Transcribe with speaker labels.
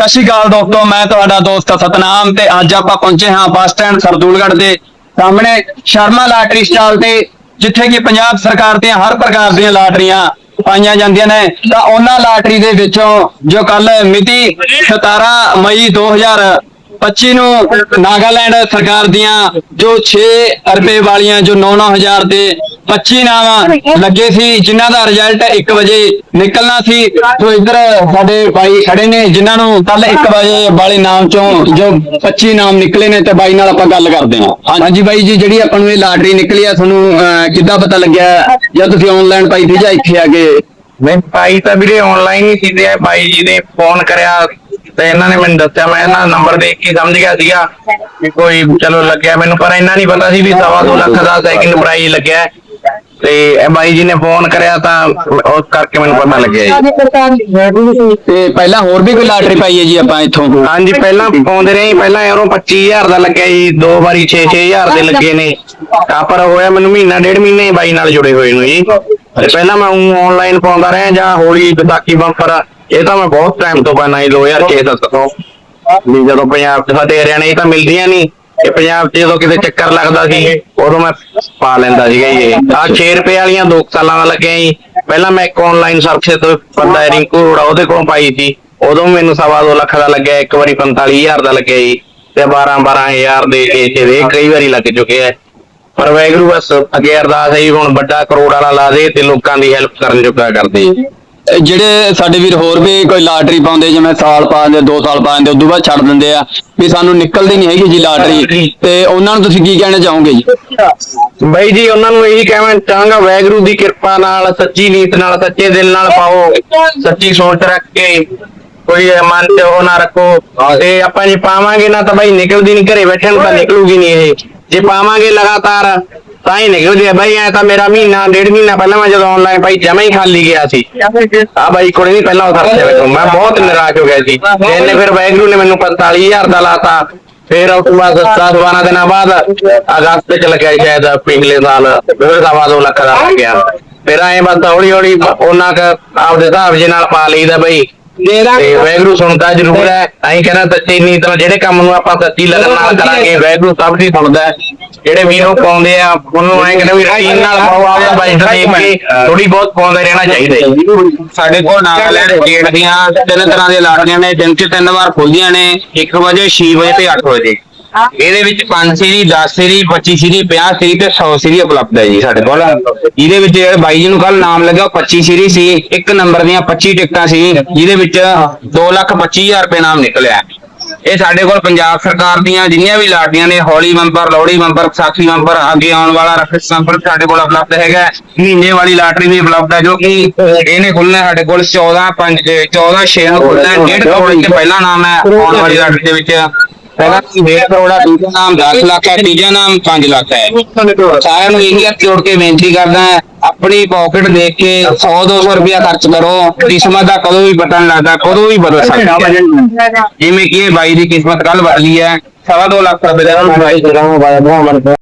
Speaker 1: ਸਤਿ ਸ਼੍ਰੀ ਅਕਾਲ ਦੋਸਤੋ ਮੈਂ ਤੁਹਾਡਾ ਦੋਸਤ ਸਤਨਾਮ ਤੇ ਅੱਜ ਆਪਾਂ ਪਹੁੰਚੇ ਹਾਂ ਬੱਸ ਸਟੈਂਡ ਸਰਦੂਲਗੜ੍ਹ ਦੇ ਸਾਹਮਣੇ ਸ਼ਰਮਾ ਲਾਟਰੀ ਸਟਾਲ ਤੇ ਜਿੱਥੇ ਕਿ ਪੰਜਾਬ ਸਰਕਾਰ ਦੀਆਂ ਹਰ ਪ੍ਰਕਾਰ ਦੀਆਂ ਲਾਟਰੀਆਂ ਪਾਈਆਂ ਜਾਂਦੀਆਂ ਨੇ, ਤਾਂ ਉਹਨਾਂ ਲਾਟਰੀ ਦੇ ਵਿੱਚੋਂ ਜੋ ਕੱਲ ਮਿਤੀ 17 ਮਈ 2025 ਨੂੰ ਨਾਗਾਲੈਂਡ ਸਰਕਾਰ ਦੀਆਂ ਜੋ 6 ਰੁਪਏ ਵਾਲੀਆਂ, ਜੋ 9-9000 ਦੇ 25 ਨਾਮ ਲੱਗੇ ਸੀ, ਜਿਨ੍ਹਾਂ ਦਾ ਰਿਜ਼ਲਟ 1 ਵਜੇ ਨਿਕਲਣਾ ਸੀ। ਸੋ ਇੱਧਰ ਸਾਡੇ ਬਾਈ ਖੜੇ ਨੇ, ਜਿਨ੍ਹਾਂ ਨੂੰ ਕੱਲ 1 ਵਜੇ ਵਾਲੇ ਨਾਮ ਚੋਂ ਜੋ 25 ਨਾਮ ਨਿਕਲੇ ਨੇ, ਤੇ ਬਾਈ ਨਾਲ ਆਪਾਂ ਗੱਲ ਕਰਦੇ ਹਾਂ। ਹਾਂਜੀ ਬਾਈ ਜੀ, ਜਿਹੜੀ ਆਪਾਂ ਨੂੰ ਇਹ ਲਾਟਰੀ ਨਿਕਲੀ ਆ, ਤੁਹਾਨੂੰ ਕਿੱਦਾਂ ਪਤਾ ਲੱਗਿਆ? ਜਾਂ ਤੁਸੀਂ ਆਨਲਾਈਨ ਪਾਈ ਸੀ ਜਾਂ ਇੱਥੇ ਆ ਕੇ?
Speaker 2: ਮੈਂ ਭਾਈ ਤਾਂ ਵੀਰੇ ਆਨਲਾਈਨ ਹੀ ਸੀ ਤੇ ਭਾਈ ਜੀ ਨੇ ਫੋਨ ਕਰਿਆ ਤੇ ਇਹਨਾਂ ਨੇ ਮੈਨੂੰ ਦੱਸਿਆ। ਮੈਂ ਇਹਨਾਂ ਦਾ ਨੰਬਰ ਦੇਖ ਕੇ ਸਮਝ ਗਿਆ ਸੀਗਾ ਕਿ ਕੋਈ ਚਲੋ ਲੱਗਿਆ ਮੈਨੂੰ, ਪਰ ਇਹਨਾਂ ਨਹੀਂ ਪਤਾ ਸੀ ਵੀ ਸਵਾ ਦੋ ਲੱਖ ਦਾ ਸੈਕਿੰਡ ਪ੍ਰਾਈਜ਼ ਲੱਗਿਆ। ਤੇ ਇਹ ਭਾਈ ਜੀ ਨੇ ਫੋਨ ਕਰਿਆ ਤਾਂ ਉਸ ਕਰਕੇ ਮੈਨੂੰ ਪਤਾ ਲੱਗਿਆ ਜੀ।
Speaker 1: ਤੇ ਪਹਿਲਾਂ ਹੋਰ ਵੀ ਕੋਈ ਲਾਟਰੀ ਪਾਈ ਹੈ ਜੀ ਆਪਾਂ ਇੱਥੋਂ?
Speaker 2: ਹਾਂਜੀ ਪਹਿਲਾਂ ਪਾਉਂਦੇ ਰਹੇ ਜੀ, ਪਹਿਲਾਂ ਇਹਨੂੰ 25000 ਦਾ ਲੱਗਿਆ ਜੀ ਦੋ ਵਾਰੀ 6-6000 ਦੇ ਲੱਗੇ ਨੇ। ਤਾਂ ਪਰ ਹੋਇਆ ਮੈਨੂੰ ਮਹੀਨਾ ਡੇਢ ਮਹੀਨੇ ਹੀ ਬਾਈ ਨਾਲ ਜੁੜੇ ਹੋਏ ਨੂੰ ਜੀ। ਤੇ ਪਹਿਲਾਂ ਮੈਂ ਆਨਲਾਈਨ ਪਾਉਂਦਾ ਰਿਹਾ ਜਾਂ ਹੋਲੀ ਵਿਸਾਖੀ ਬੰਪਰ ਇਹ ਤਾਂ ਮੈਂ ਬਹੁਤ ਟਾਈਮ ਤੋਂ ਪਾਣਾ ਜੀ 2006 ਤੱਕ ਤੋਂ। ਵੀ ਜਦੋਂ ਪੰਜਾਬ ਚ ਸਾਡੇ ਹਰਿਆਣੇ 'ਚ ਤਾਂ ਮਿਲਦੀਆਂ ਨਹੀਂ। ਇਹ ਪੰਜਾਬ 'ਚ ਜਦੋਂ ਕਿਤੇ ਚੱਕਰ ਲੱਗਦਾ ਸੀ, ਉਦੋਂ ਮੈਂ ਪਾ ਲੈਂਦਾ ਸੀਗਾ ਜੀ ਆ 6 ਰੁਪਏ ਵਾਲੀਆਂ ਦੋ ਕੁ ਲੱਗਿਆ ਜੀ। ਪਹਿਲਾਂ ਮੈਂ ਇੱਕ ਆਨਲਾਈਨ ਸਰਚ ਤੋਂ ਬੰਦਾ ਰਿੰਕੂ ਰੋੜਾ ਉਹਦੇ ਕੋਲੋਂ ਪਾਈ ਸੀ। ਉਦੋਂ ਮੈਨੂੰ ਸਵਾ ਦੋ ਲੱਖ ਦਾ ਲੱਗਿਆ, ਇੱਕ ਵਾਰੀ 45000 ਦਾ ਲੱਗਿਆ ਜੀ। ਤੇ 12 12000 ਦੇ ਕੇ ਤੇ ਕਈ ਵਾਰੀ ਲੱਗ ਚੁੱਕੇ ਆ। ਪਰ ਵੈਗਰੂ ਬਸ ਅੱਗੇ ਅਰਦਾਸ ਹੈ ਜੀ, ਹੁਣ ਵੱਡਾ ਕਰੋੜ ਵਾਲਾ ਲਾ ਦੇ ਤੇ ਲੋਕਾਂ ਦੀ ਹੈਲਪ ਕਰਨ ਜੋਗਾ ਕਰਦੇ। ਜੀ
Speaker 1: ਜਿਹੜੇ ਸਾਡੇ ਵੀਰ ਹੋਰ ਵੀ ਕੋਈ ਲਾਟਰੀ ਪਾਉਂਦੇ, ਜਿਵੇਂ ਸਾਲ ਪਾ ਦਿੰਦੇ 2 ਸਾਲ ਪਾ ਦਿੰਦੇ, ਉਦੋਂ ਬਾਅਦ ਛੱਡ ਦਿੰਦੇ ਆ। ਵੀ ਸਾਨੂੰ ਨਿਕਲਦੀ ਨਹੀਂ ਹੈਗੀ ਜੀ ਲਾਟਰੀ। ਤੇ ਉਹਨਾਂ ਨੂੰ ਤੁਸੀਂ ਕੀ ਕਹਿਣਾ ਚਾਹੋਗੇ ਜੀ?
Speaker 2: ਬਾਈ ਜੀ, ਉਹਨਾਂ ਨੂੰ ਇਹੀ ਕਹਿਣਾ ਚਾਹਾਂਗਾ ਵੈਗਰੂ ਦੀ ਕਿਰਪਾ ਨਾਲ, ਸੱਚੀ ਨੀਤ ਨਾਲ, ਸੱਚੇ ਦਿਲ ਨਾਲ ਪਾਓ। ਸੱਚੀ ਸੋਚ ਰੱਖ ਕੇ ਕੋਈ ਮਨ ਤੇ ਉਹ ਨਾ ਰੱਖੋ। ਤੇ ਆਪਾਂ ਜੇ ਪਾਵਾਂਗੇ ਨਾ ਤਾਂ ਬਾਈ ਨਿਕਲਦੀ ਨਹੀਂ, ਘਰੇ ਬੈਠੇ ਨੂੰ ਤਾਂ ਨਿਕਲੂਗੀ ਨਹੀਂ ਇਹ। ਜੇ ਪਾਵਾਂਗੇ ਲਗਾਤਾਰ ਤਾਂ ਹੀ ਨਿਕਲਦੀ ਹੈ ਬਾਈ ਐ ਤਾਂ ਮੇਰਾ ਮਹੀਨਾ ਡੇਢ ਮਹੀਨਾ ਪਹਿਲਾਂ ਮੈਂ ਜਦੋਂ ਆਨਲਾਈਨ ਪਾਈ ਜਮਾ ਹੀ ਖਾਲੀ ਗਿਆ ਸੀ। ਆ ਬਾਈ ਕੋਲੇ ਨਹੀਂ ਪਹਿਲਾਂ ਉਤਰਦੇ ਵੇਖੋ ਮੈਂ ਬਹੁਤ ਨਿਰਾਸ਼ ਹੋ ਗਿਆ ਸੀ। ਤੇ ਇਹਨੇ ਫਿਰ ਵੈਗਰੂ ਨੇ ਮੈਨੂੰ 45000 ਦਾ ਲਾਤਾ ਫਿਰ ਉਸ ਤੋਂ ਬਾਅਦ 10 12 ਦਿਨਾਂ ਬਾਅਦ ਅਗਸਤ ਚ ਲੱਗਿਆ ਸ਼ਾਇਦ ਪਿਛਲੇ ਸਾਲ ਫਿਰ ਸਵਾ ਦੋ ਲੱਖ ਦਾ ਲੱਗ ਗਿਆ। ਫਿਰ ਐਂ ਬਸ ਹੌਲੀ ਹੌਲੀ ਉਹਨਾਂ ਕ ਆਪਦੇ ਹਿਸਾਬ ਜੇ ਨਾਲ ਪਾ ਲਈਦਾ ਬਈ। ਤੇ ਵੈਗਰੂ ਸੁਣਦਾ ਜ਼ਰੂਰ ਹੈ। ਐਂ ਕਹਿੰਦਾ ਸੱਚੀ ਨੀਤ ਨਾਲ ਜਿਹੜੇ ਕੰਮ ਨੂੰ ਆਪਾਂ ਸੱਚੀ ਲਗਨ ਨਾਲ ਕਰਾਂਗੇ ਵੈਗਰੂ ਸਭ ਦੀ ਸੁਣਦਾ ਹੈ। ਜਿਹੜੇ ਵੀਰੋਂ ਪਾਉਂਦੇ ਆ ਉਹਨੂੰ ਐਂ ਕਹਿੰਦਾ ਵੀ ਰਟੀਨ ਨਾਲ ਪਾਓ ਆਪਦਾ ਬਜਟ ਦੇਖ ਕੇ ਥੋੜੀ ਬਹੁਤ ਪਾਉਂਦੇ ਰਹਿਣਾ ਚਾਹੀਦਾ
Speaker 3: ਸਾਡੇ ਕੋਲ ਨਾਗਾਲੈਂਡ ਸਟੇਟ ਦੀਆਂ ਤਿੰਨ ਤਰ੍ਹਾਂ ਦੀਆਂ ਲਾਟਰੀਆਂ ਨੇ ਦਿਨ 'ਚ ਤਿੰਨ ਵਾਰ ਖੁੱਲਦੀਆਂ ਨੇ 1 ਵਜੇ 6 ਵਜੇ ਤੇ 8 ਵਜੇ। ਇਹਦੇ ਵਿੱਚ 5 ਸੀਰੀ 10 ਸੀਰੀ 25 ਸੀਰੀ 50 ਸੀਰੀ ਤੇ 100 ਸੀਰੀ ਉਪਲਬਧ ਹੈ ਜੀ ਸਾਡੇ ਕੋਲ। ਇਹਦੇ ਵਿੱਚ ਜਿਹੜੇ ਬਾਈ ਜੀ ਨੂੰ ਕੱਲ ਨਾਮ ਲੱਗਾ ਉਹ 25 ਸੀਰੀ ਸੀ, ਇੱਕ ਨੰਬਰ ਦੀਆਂ 25 ਟਿਕਟਾਂ ਸੀ, ਜਿਹਦੇ ਵਿੱਚ 225000 ਰੁਪਏ ਨਾਮ ਨਿਕਲਿਆ। ਇਹ ਸਾਡੇ ਕੋਲ ਪੰਜਾਬ ਸਰਕਾਰ ਦੀਆਂ ਜਿੰਨੀਆਂ ਵੀ ਲਾਟਰੀਆਂ ਨੇ, Holi bumper, Lohri bumper, Vaisakhi bumper, ਅੱਗੇ ਆਉਣ ਵਾਲਾ ਰਖਸ ਬੰਪਰ ਸਾਡੇ ਕੋਲ ਉਪਲਬਧ ਹੈਗਾ। ਮਹੀਨੇ ਵਾਲੀ ਲਾਟਰੀ ਵੀ ਉਪਲਬਧ ਹੈ ਜੋ ਕਿ ਇਹਨੇ ਖੁੱਲਣਾ ਸਾਡੇ ਕੋਲ 14 5 14 6 ਨੂੰ ਖੁੱਲਣਾ ਹੈ। ਡੇਢ ਕਰੋੜ ਦੇ ਪਹਿਲਾ ਨਾਮ ਹੈ ਆਉਣ ਵਾਲੀ ਲਾਟਰੀ ਦੇ ਵਿੱਚ। ਪਹਿਲਾ ਡੇਢ ਕਰੋੜ ਦੂਜਾ ਨਾਮ 10 ਲੱਖ ਹੈ ਤੀਜਾ ਨਾਮ 5 ਲੱਖ ਹੈ। ਸਾਰਿਆਂ ਨੂੰ ਇਹੀ ਹੱਥ ਜੋੜ ਕੇ ਬੇਨਤੀ ਕਰਦਾ ਹੈ ਆਪਣੀ ਪਾਕਟ ਦੇਖ ਕੇ 100 200 ਰੁਪਇਆ ਖਰਚ ਕਰੋ ਕਿਸਮਤ ਦਾ ਕਦੋਂ ਵੀ ਪਤਾ ਨਹੀਂ ਲੱਗਦਾ ਕਦੋਂ ਵੀ ਬਦਲ ਸਕਦਾ। ਹੈ ਜਿਵੇਂ ਕਿ ਇਹ ਬਾਈ ਦੀ ਕਿਸਮਤ ਕੱਲ ਬਦਲੀ ਹੈ ਸਵਾ ਦੋ ਲੱਖ ਰੁਪਏ ਦਾ ਪ੍ਰਾਈਜ਼